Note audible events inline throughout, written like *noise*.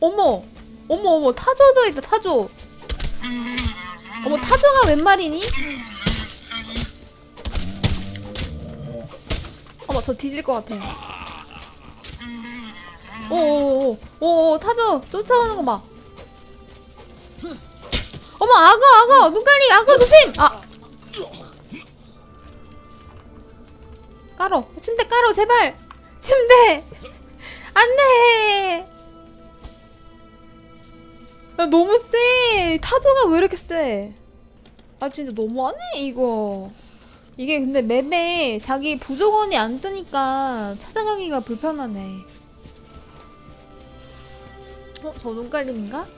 어머 어머 어머 타조도 있다 타조. 어머 타조가 웬 말이니? 어머 저 뒤질 것 같아 오오 오오 타조 쫓아오는 거 봐. 어머 악어 악어 눈깔이 악어 조심! 아. 깔어 침대 깔어 제발. 침대. 안돼 야 너무 세 타조가 왜 이렇게 세 아 진짜 너무하네 이거 이게 근데 맵에 자기 부족원이 안 뜨니까 찾아가기가 불편하네 어? 저 눈깔림인가?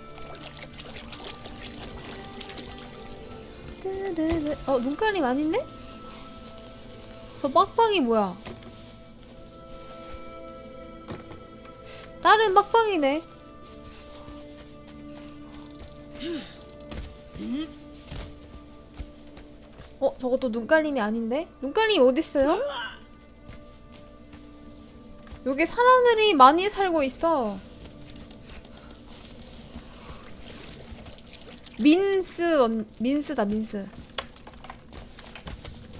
뚜르르 어 눈깔림 아닌데? 저 빡빡이 뭐야? 다른 빡빡이네. 어, 저것도 눈깔림이 아닌데? 눈깔림이 어딨어요? 여기 사람들이 많이 살고 있어. 민스, 언, 민스다, 민스.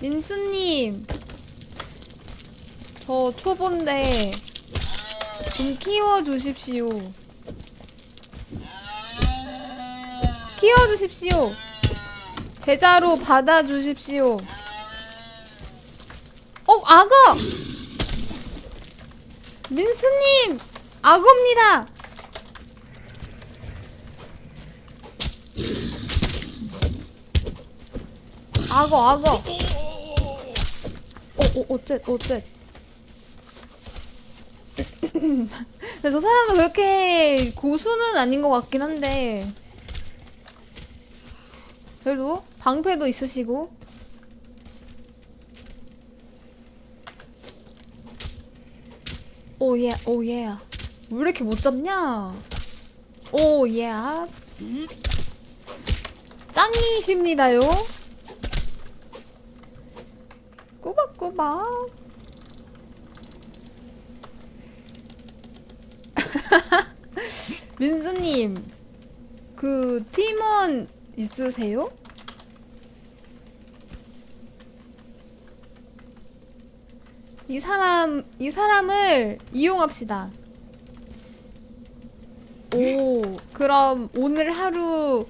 민스님. 저 초보인데 좀 키워주십시오. 키워주십시오. 제자로 받아주십시오. 어, 악어! 민스님! 악어입니다! 악어, 악어! 어, 어, 어째, 어째. *laughs* 저 사람도 그렇게 고수는 아닌 것 같긴 한데. 그래도 방패도 있으시고. 오예, 오예. 왜 이렇게 못 잡냐? 오예. 짱이십니다요. 꾸박꾸박. *laughs* 민수님, 그 팀원 있으세요? 이 사람, 이 사람을 이용합시다. 오, 그럼 오늘 하루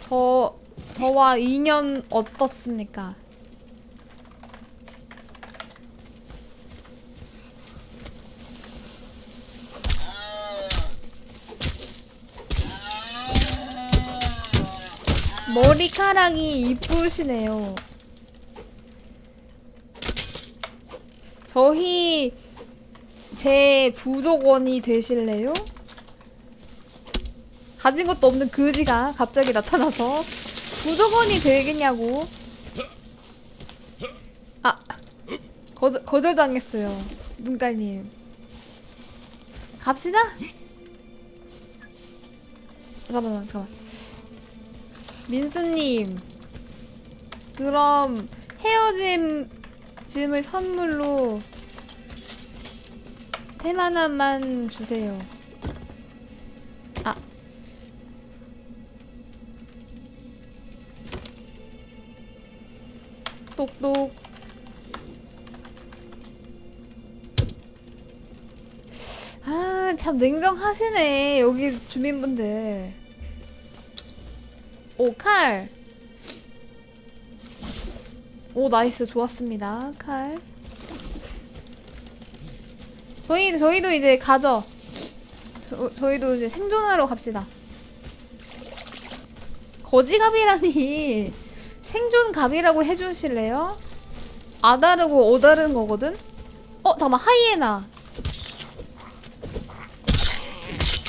저, 저와 인연 어떻습니까? 머리카락이 이쁘시네요. 저희 제 부족원이 되실래요? 가진 것도 없는 그지가 갑자기 나타나서 부족원이 되겠냐고. 아 거절 거절당했어요. 눈깔님. 갑시다. 잠깐만 잠깐만. 민수님, 그럼 헤어짐 짐을 선물로 템 하나만 주세요. 아. 똑똑. 아, 참 냉정하시네. 여기 주민분들. 오, 칼. 오, 나이스. 좋았습니다. 칼. 저희, 저희도 이제 가죠. 저, 저희도 이제 생존하러 갑시다. 거지갑이라니. *laughs* 생존갑이라고 해주실래요? 아다르고 어다른 거거든? 어, 잠깐만. 하이에나.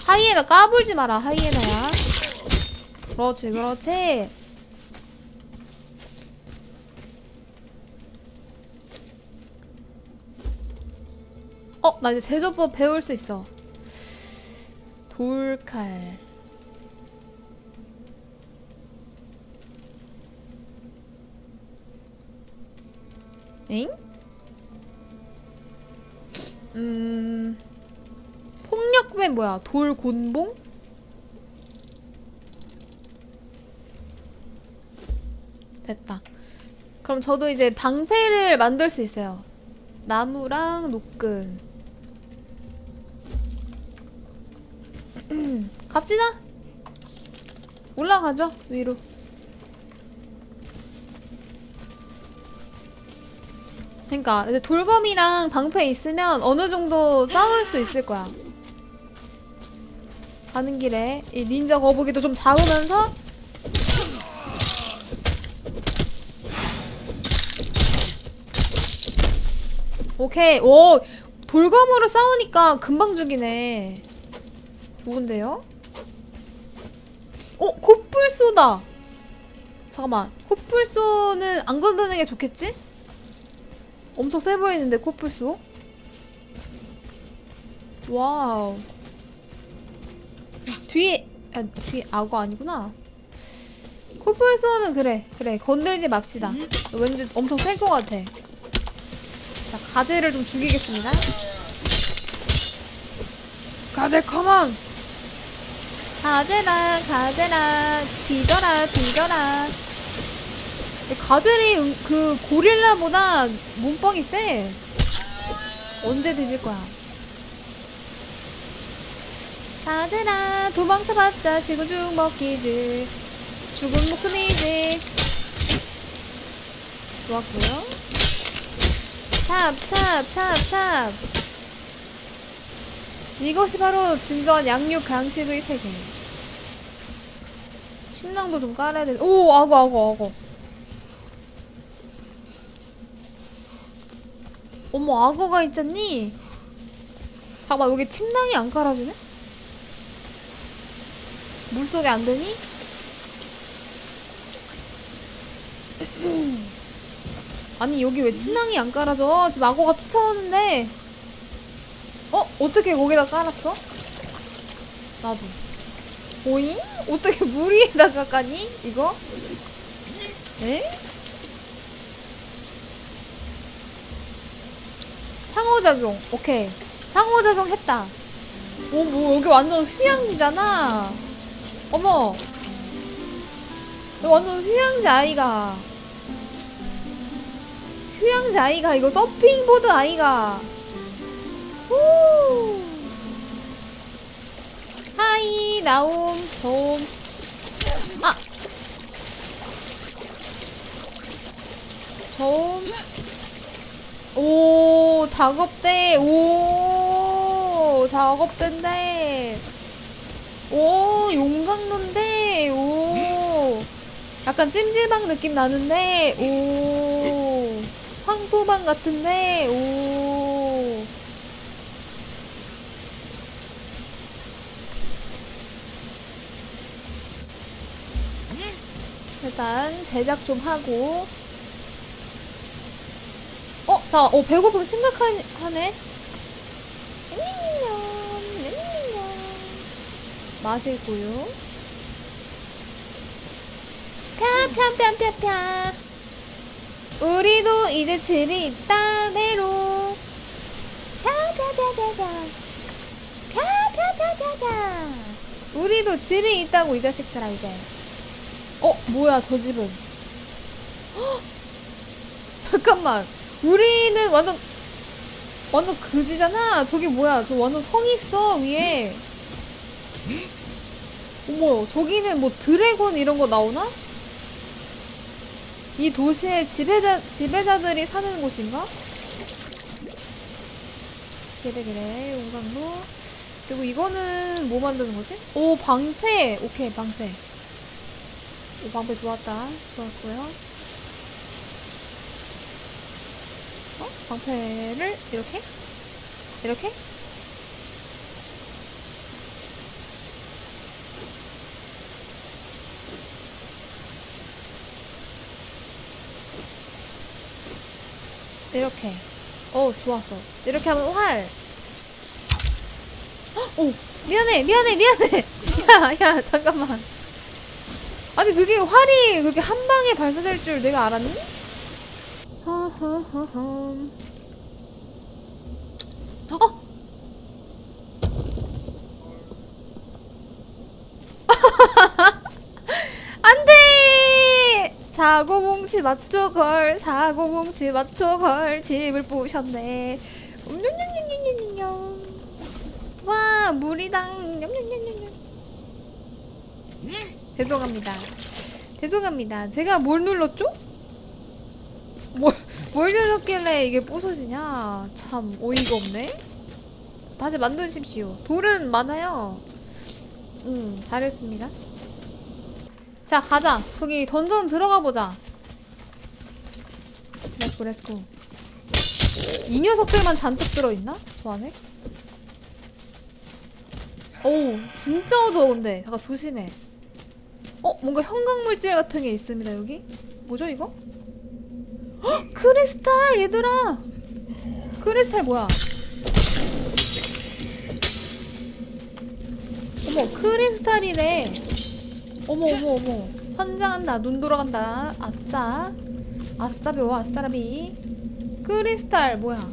하이에나 까불지 마라. 하이에나야. 그렇지, 그렇지. 어, 나 이제 제조법 배울 수 있어. 돌칼. 엥? 음, 폭력 점프맨 뭐야? 돌곤봉? 됐다. 그럼 저도 이제 방패를 만들 수 있어요. 나무랑 노끈. *clears throat* 갑시다. 올라가죠 위로. 그러니까 이제 돌검이랑 방패 있으면 어느 정도 싸울 수 있을 거야. 가는 길에 이 닌자 거북이도 좀 잡으면서 오케이. 오 돌검으로 싸우니까 금방 죽이네. 좋은데요? 어 코뿔소다. 잠깐만. 코뿔소는 안 건드는 게 좋겠지? 엄청 세 보이는데 코뿔소? 와우. 뒤에 아, 뒤에 악어 아니구나. 코뿔소는 그래 그래. 건들지 맙시다. 왠지 엄청 셀것 같아 자 가재를 좀 죽이겠습니다. 가재 컴온 가재라 가재라 뒤져라 뒤져라. 가젤이 은- 그 고릴라보다 몸빵이 세. 언제 뒤질 거야? 가재라 도망쳐봤자 시구죽 먹기지. 죽은 목숨이지. 좋았고요 찹 찹 찹 찹 이것이 바로 진정한 양육 강식의 세계 침낭도 좀 깔아야 돼. 오 악어 악어 악어 어머 악어가 있잖니 잠깐만 여기 침낭이 안 깔아지네? 물속에 안 되니? *clears throat* 아니 여기 왜 침낭이 안 깔아져? 지금 악어가 쫓아오는데 어? 어떻게 거기다 깔았어? 나도 오잉? 어떻게 물 위에다가 까니? 이거? 에? 상호작용 오케이 상호작용 했다 오 뭐 여기 완전 휴양지잖아 어머 완전 휴양지 아이가 휴양지 아이가 이거 서핑보드 아이가 오 하이 나옴 좀 아! 좀 오, 작업대. 오, 작업대인데. 오, 용광로인데. 오. 약간 찜질방 느낌 나는데. 오. 황토방 같은데. 오. 일단 제작 좀 하고 어, 자, 어, 배고픔 심각하네. 냠냠냠, 냠냠냠. 맛있고요. 펴 펴 펴 펴 펴. 우리도 이제 집이 있다, 메로. 펴펴펴펴펴. 펴펴펴펴펴. 우리도 집이 있다고, 이 자식들아, 이제. 어, 뭐야, 저 집은. 헉! 잠깐만. 우리는 완전 완전 그지잖아. 저기 뭐야? 저 완전 성이 있어 위에. 어머, 저기는 뭐 드래곤 이런 거 나오나? 이 도시의 지배자 지배자들이 사는 곳인가? 그래 용광로. 그리고 이거는 뭐 만드는 거지? 오 방패. 오케이 방패. 오 방패 좋았다. 좋았고요. 어? 방패를 이렇게? 이렇게? 이렇게. 어, 좋았어. 이렇게 하면 활. 헉, 오, 미안해, 미안해, 미안해. *laughs* 야, 야, 잠깐만. 아니, 그게 활이 그렇게 한 방에 발사될 줄 내가 알았니? 허허허허. 어? 안돼 사고뭉치 맞죠 걸 사고뭉치 맞죠 걸 집을 부셨네. 냠냠냠냠냠냠. 와 물이당. 죄송합니다. 죄송합니다. 제가 뭘 눌렀죠? 뭘, 뭘 눌렀길래 이게 부서지냐? 참 어이가 없네. 다시 만드십시오. 돌은 많아요. 음 잘했습니다 자 가자. 저기 던전 들어가 보자. 렛츠고 렛츠고 이 녀석들만 잔뜩 들어있나? 저 안에? 오 진짜 어두워 근데. 잠깐 조심해. 어 뭔가 형광물질 같은 게 있습니다 여기? 뭐죠 이거? 헉! 크리스탈 얘들아! 크리스탈 뭐야? 어머 크리스탈이래 어머 어머 어머. 환장한다. 눈 돌아간다. 아싸. 아싸 배워 아싸라비. 크리스탈 뭐야?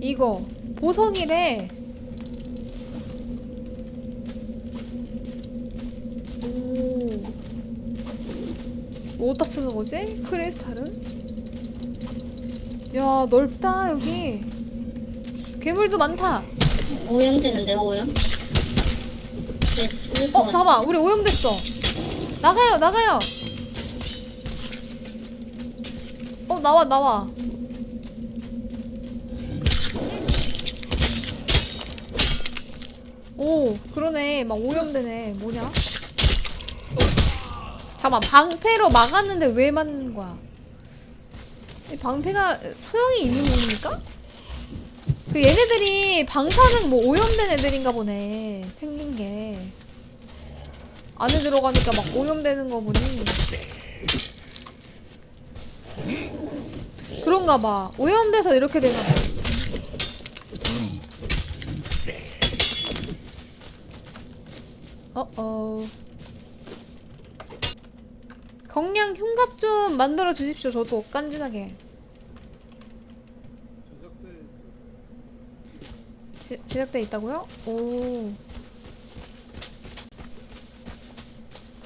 이거 보석이래. 오. 뭐 어디다 쓰는 거지? 크리스탈은? 야 넓다 여기. 괴물도 많다 오염되는데 오염? 네, 어. 잠깐만 우리 오염됐어. 나가요 나가요. 어 나와 나와. 오 그러네. 막 오염되네. 뭐냐? 잠깐만 방패로 막았는데 왜 맞는 거야? 이 방패가 소용이 있는 겁니까? 그 얘네들이 방사능 뭐 오염된 애들인가 보네 생긴 게. 안에 들어가니까 막 오염되는 거 보니. 그런가 봐. 오염돼서 이렇게 되나 봐. 어어. 경량 흉갑 좀 만들어 주십시오 저도 깐진하게 제, 제작돼 있다고요? 오.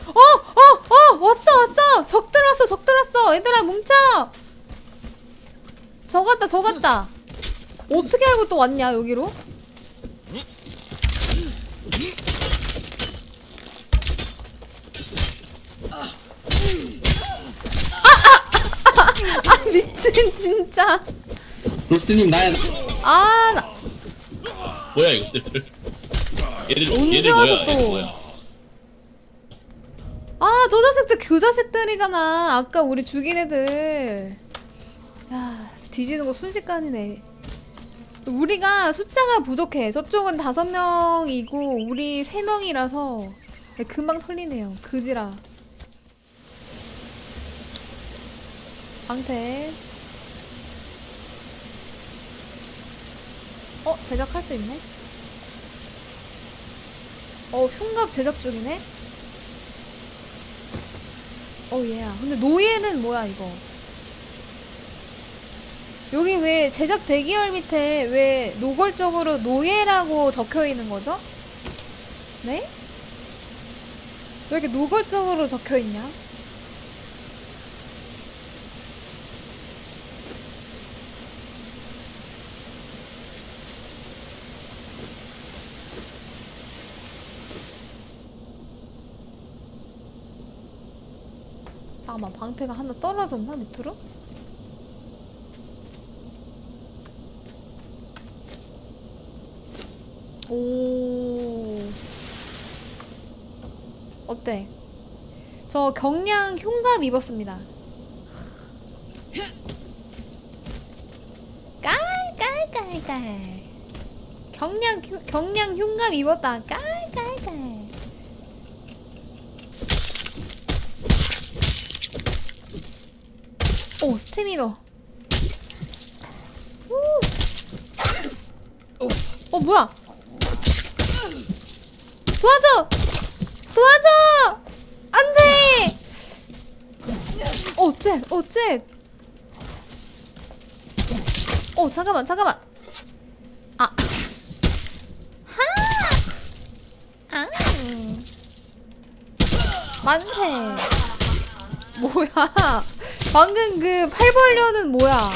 어! 어! 어! 왔어! 왔어! 적들 왔어! 적들 왔어! 얘들아 뭉쳐! 저 같다 저 같다 어떻게 알고 또 왔냐 여기로? 아! 아! 아! 아 미친 진짜 로스님 나야 아 나. 뭐야 이것들 얘들 언제 얘들 와서 뭐야 또? 얘들 뭐야 아, 저 자식들 그 자식들이잖아. 아까 우리 죽인 애들. 야, 뒤지는 거 순식간이네. 우리가 숫자가 부족해. 저쪽은 다섯 명이고 우리 세 명이라서 금방 털리네요. 그지라. 방패. 어, 제작할 수 있네? 어, 흉갑 제작 중이네? 어, 얘야. 근데 노예는 뭐야, 이거? 여기 왜 제작 대기열 밑에 왜 노골적으로 노예라고 적혀 있는 거죠? 네? 왜 이렇게 노골적으로 적혀 있냐? 잠깐만 방패가 하나 떨어졌나 밑으로? 오 어때? 저 경량 흉갑 입었습니다. 깔깔깔깔 경량 흉- 경량 흉갑 입었다. 깔깔깔 스테미너. 오. 어 뭐야? 도와줘! 도와줘! 안돼! 어째 어째 어 잠깐만 잠깐만. 아하! 아. 만세. 뭐야? 방금 그 팔벌려는 뭐야?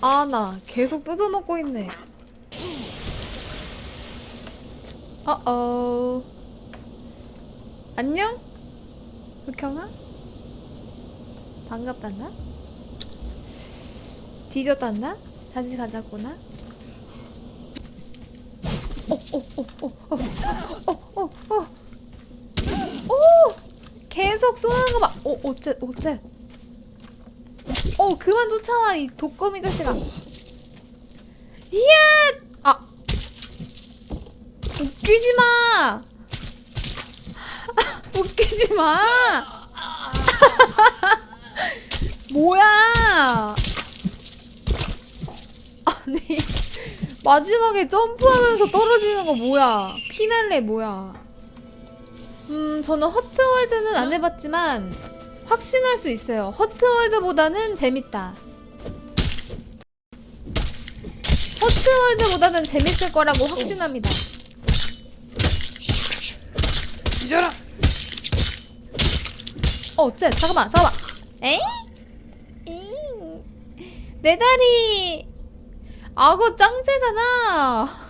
아, 나 계속 뜯어먹고 있네. 어어. 안녕? 흑형아? 반갑단다? 뒤졌단다? 다시 가자꾸나? 어, 어, 어, 어, 어, 어, 어, 어. 오! 계속 쏘는 거 봐. 오, 어째, 어째. 어, 그만 쫓아와, 이 독거미 자식아. 이야! 아. 웃기지 마! *laughs* 웃기지 마! *laughs* 뭐야! 아니, 마지막에 점프하면서 떨어지는 거 뭐야? 피날레 뭐야? 음, 저는 허트월드는 안 해봤지만 확신할 수 있어요. 허트월드보다는 재밌다. 허트월드보다는 재밌을 거라고 확신합니다. 뒤져라. 어, 쟤 잠깐만, 잠깐만. 에이? 잉. 내 다리. 악어 짱세잖아.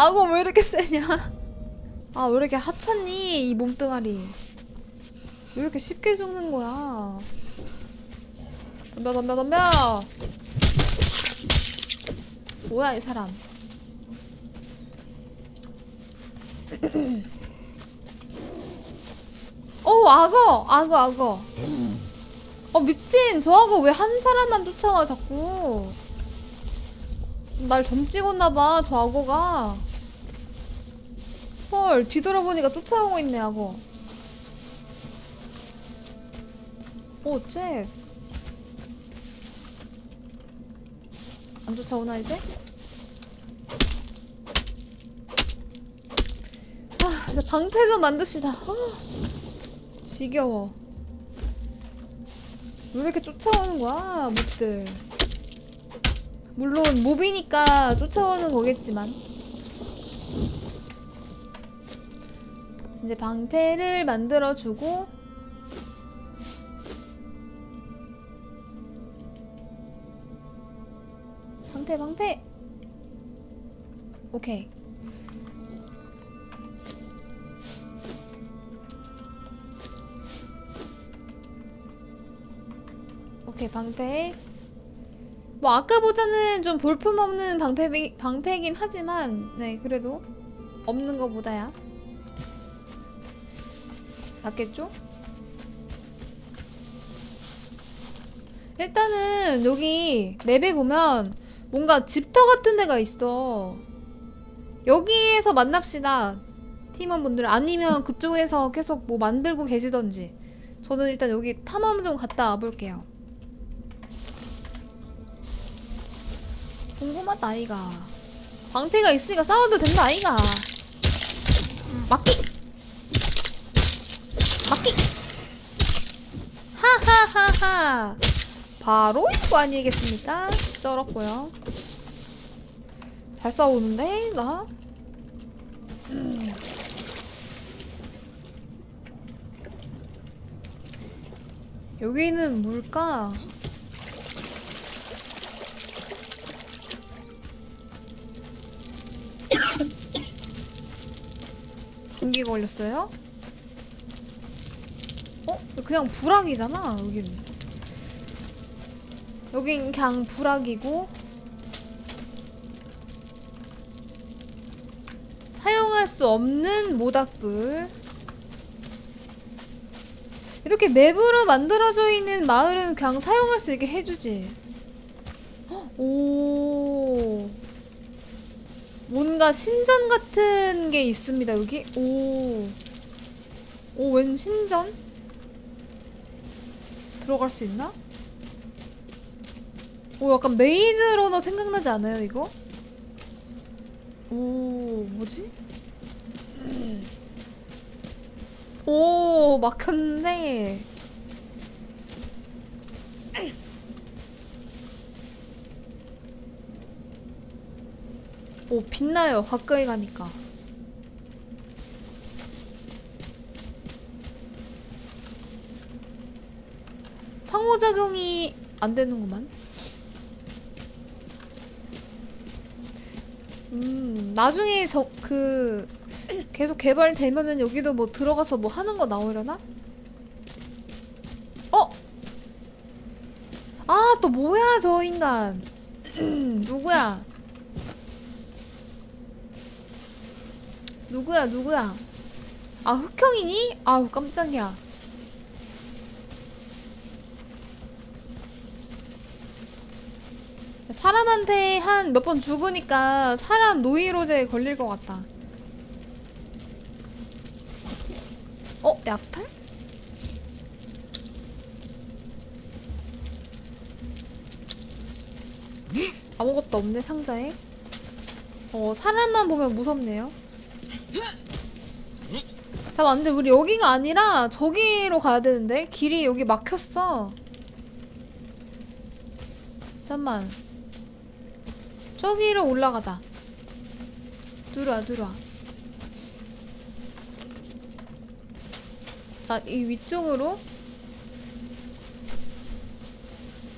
악어 왜 이렇게 세냐? 아, 왜 이렇게 하찮니? 이 몸뚱아리. 왜 이렇게 쉽게 죽는 거야? 덤벼, 덤벼, 덤벼! 뭐야, 이 사람. *clears throat* 어, 악어! 악어, 악어. 어, 미친! 저 악어 왜 한 사람만 쫓아와, 자꾸. 날 점 찍었나봐, 저 악어가. 헐, 뒤돌아보니까 쫓아오고 있네, 악어. 어, 쟤. 안 쫓아오나, 이제? 아, 이제 방패 좀 만듭시다. 아, 지겨워. 왜 이렇게 쫓아오는 거야, 몹들. 물론, 몹이니까 쫓아오는 거겠지만. 이제 방패를 만들어주고 방패 방패. 오케이. 오케이 방패. 뭐 아까보다는 좀 볼품없는 방패, 방패긴 하지만 네 그래도 없는 거보다야 낫겠죠? 일단은 여기 맵에 보면 뭔가 집터 같은 데가 있어. 여기에서 만납시다. 팀원분들 아니면 그쪽에서 계속 뭐 만들고 계시던지. 저는 일단 여기 탐험 좀 갔다 와볼게요. 궁금하다 아이가. 방패가 있으니까 싸워도 된다 아이가. 맞기. 맞기. 하하하하. 바로 이거 아니겠습니까? 쩔었고요. 잘 싸우는데 나. 음. 여기는 뭘까? 감기 걸렸어요? 어? 그냥 불악이잖아 여기는 여긴 그냥 불악이고 사용할 수 없는 모닥불. 이렇게 맵으로 만들어져 있는 마을은 그냥 사용할 수 있게 해주지. 헉, 오. 뭔가 신전 같은 게 있습니다 여기. 오. 오, 웬 신전? 들어갈 수 있나? 오, 약간 메이즈 러너 생각나지 않아요, 이거? 오, 뭐지? 음. 오, 막혔는데. 오 빛나요 가까이 가니까 상호작용이 안 되는구만 음 나중에 저 그 계속 개발되면은 여기도 뭐 들어가서 뭐 하는 거 나오려나? 어? 아 또 뭐야 저 인간 *clears throat* 누구야? 누구야 누구야? 아 흑형이니? 아우 깜짝이야. 사람한테 한 몇 번 죽으니까 사람 노이로제에 걸릴 것 같다. 어? 약탈? 아무것도 없네 상자에. 어 사람만 보면 무섭네요. 잠깐 근데 우리 여기가 아니라 저기로 가야 되는데 길이 여기 막혔어. 잠만. 저기로 올라가자. 들어와 들어와. 자, 이 위쪽으로.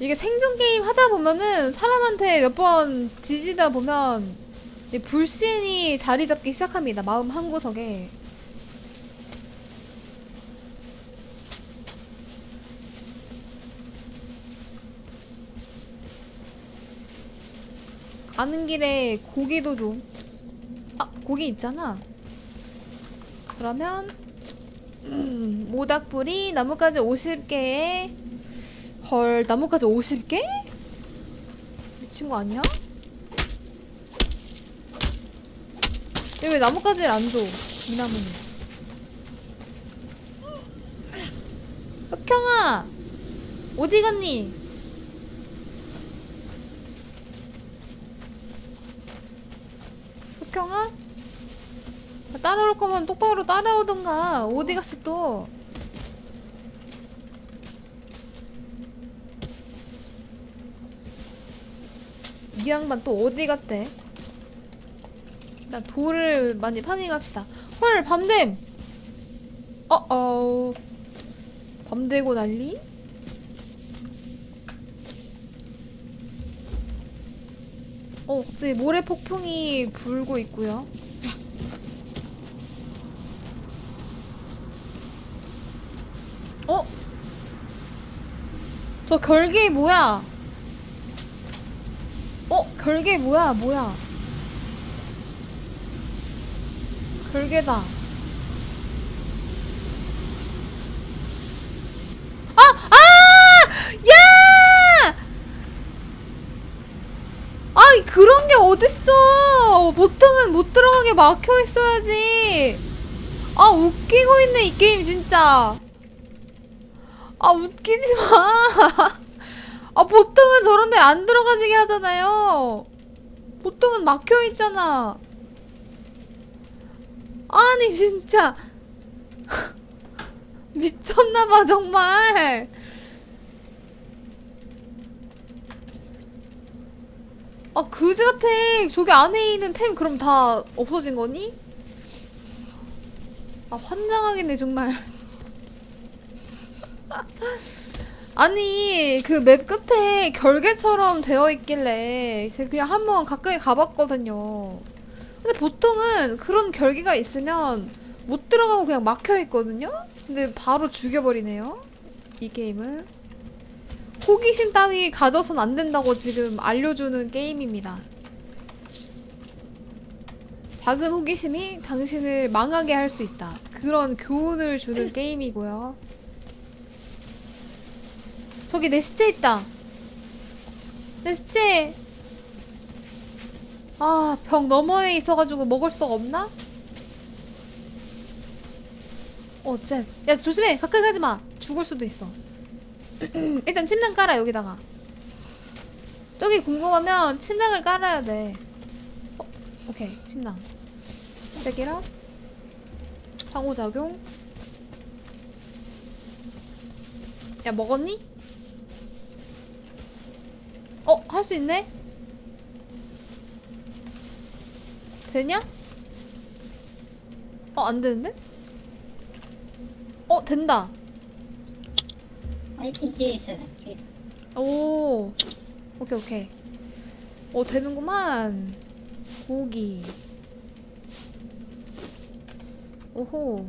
이게 생존 게임 하다 보면은 사람한테 몇 번 뒤지다 보면 이 불신이 자리 잡기 시작합니다. 마음 한 구석에. 가는 길에 고기도 좀. 아, 고기 있잖아. 그러면 음, 모닥불이 나뭇가지 50개에 헐 나뭇가지 50개? 미친 거 아니야? 여기 왜 나뭇가지를 안 줘? 이 나무는 흑형아 어디 갔니? 흑형아? 따라올 거면 똑바로 따라오던가 어디 갔어 또? 이 양반 또 어디 갔대? 나 돌을 많이 파밍합시다. 헐 밤됨. 어어. 밤되고 난리? 어 갑자기 모래 폭풍이 불고 있고요. 어? 저 결계 뭐야? 어? 결계 뭐야? 뭐야? 결계다. 아! 아! 야! 아이 그런 게 어딨어? 보통은 못 들어가게 막혀 있어야지. 아 웃기고 있네 이 게임 진짜. 아 웃기지 마. *laughs* 아 보통은 저런데 안 들어가지게 하잖아요. 보통은 막혀 있잖아. 아니 진짜 *laughs* 미쳤나봐 정말. 아 그지 같아. 저기 안에 있는 템 그럼 다 없어진 거니? 아 환장하겠네 정말. 아니 그 맵 끝에 결계처럼 되어 있길래 그냥 한번 가까이 가봤거든요. 근데 보통은 그런 결계가 있으면 못 들어가고 그냥 막혀 있거든요. 근데 바로 죽여버리네요. 이 게임은 호기심 따위 가져선 안 된다고 지금 알려주는 게임입니다. 작은 호기심이 당신을 망하게 할 수 있다. 그런 교훈을 주는 *laughs* 게임이고요. 저기 내 시체 있다. 내 시체. 아, 벽 너머에 있어가지고 먹을 수가 없나? 어, 쟤. 야, 조심해. 가까이 가지 마. 죽을 수도 있어. *clears throat* 일단 침낭 깔아, 여기다가. 저기 궁금하면 침낭을 깔아야 돼. 어, 오케이. 침낭. check 상호작용. 야, 먹었니? 어, 할 수 있네? 되냐? 어, 안 되는데? 어, 된다. 아이템 뒤에 있어요. 뒤에. 오. 오케이, 오케이. 어, 되는구만. 고기. 오호.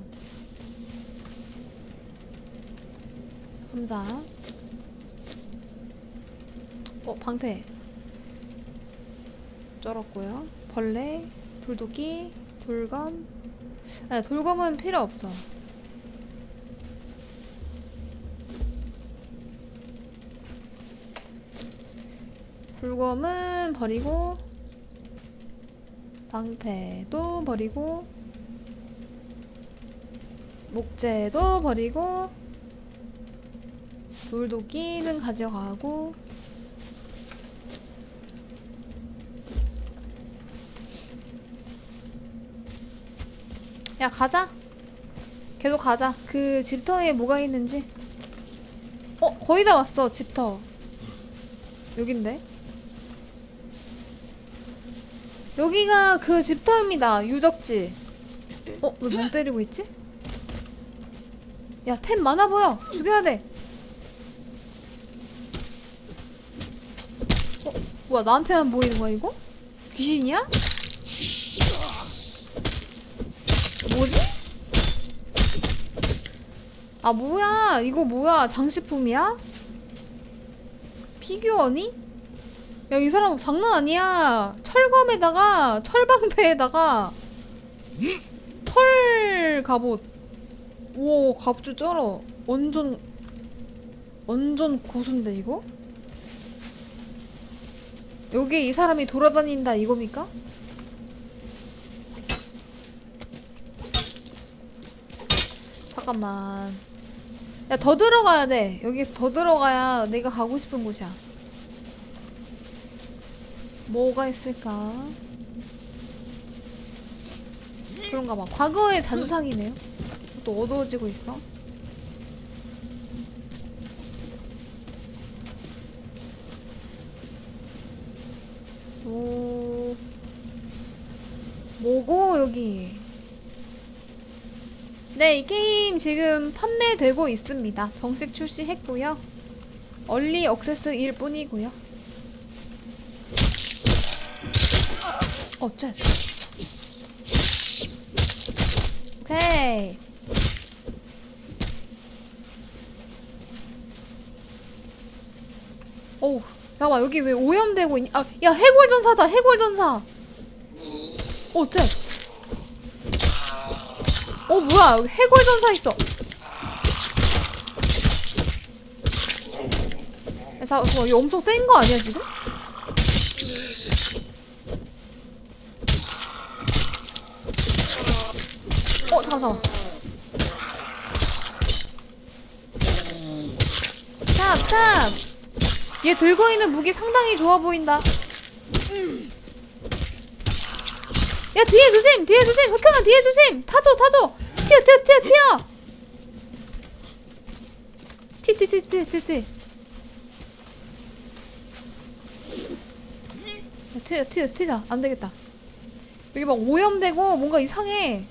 감사. 어, 방패. 쩔었고요. 벌레, 돌도끼, 돌검. 아, 돌검은 필요 없어. 돌검은 버리고 방패도 버리고 목재도 버리고 돌도끼는 가져가고 야 가자 계속 가자 그 집터에 뭐가 있는지 어 거의 다 왔어 집터 여긴데 여기가 그 집터입니다 유적지 어? 왜 멍 때리고 있지? 야 템 많아 보여 죽여야 돼 어? 뭐야 나한테만 보이는 거야 이거? 귀신이야? 뭐지? 아 뭐야 이거 뭐야 장식품이야? 피규어니? 야 이 사람 장난 아니야 철검에다가 철방패에다가 털 갑옷 우와 갑주 쩔어 완전 완전 고수인데 이거? 여기 이 사람이 돌아다닌다 이겁니까? 잠깐만. 야 더 들어가야 돼. 여기서 더 들어가야 내가 가고 싶은 곳이야. 뭐가 있을까? 그런가 봐. 과거의 잔상이네요. 또 어두워지고 있어. 오. 뭐고 여기 네, 이 게임 지금 판매되고 있습니다. 정식 출시했고요. 얼리 억세스일 뿐이고요. 어째? 오케이. 어우, 잠깐만 여기 왜 오염되고 있니? 아, 야 해골 전사다 해골 전사. 어째? 어 뭐야? 해골전사 있어. 야, 자, 저, 이거 엄청 센 거 아니야 지금? 어 잠깐 잠깐 찹찹 얘 들고 있는 무기 상당히 좋아 보인다 야 뒤에 조심! 뒤에 조심! 흑형아 뒤에 조심! 타줘 타줘! 튀어 튀어 튀어 튀어! 튀튀튀튀튀 야 튀자 튀자 튀자. 안되겠다. 여기 막 오염되고 뭔가 이상해.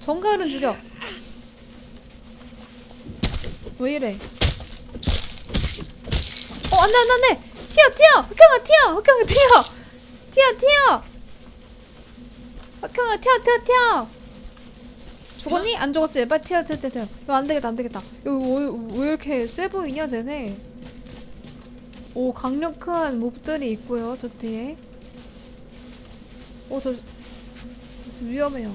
정가을은 죽여. 왜 이래? 어 안돼 안돼 안돼 튀어 튀어! 흑형아 튀어! 흑형아 튀어! 튀어 튀어! 흑형아 튀어 튀어 튀어! 죽었니? 안 죽었지? 빨리 튀어 튀어 튀어 튀어. 이거 안되겠다 안되겠다. 여기 왜, 왜 이렇게 세 보이냐 쟤네? 오 강력한 몹들이 있고요 저 뒤에. 오저 저 위험해요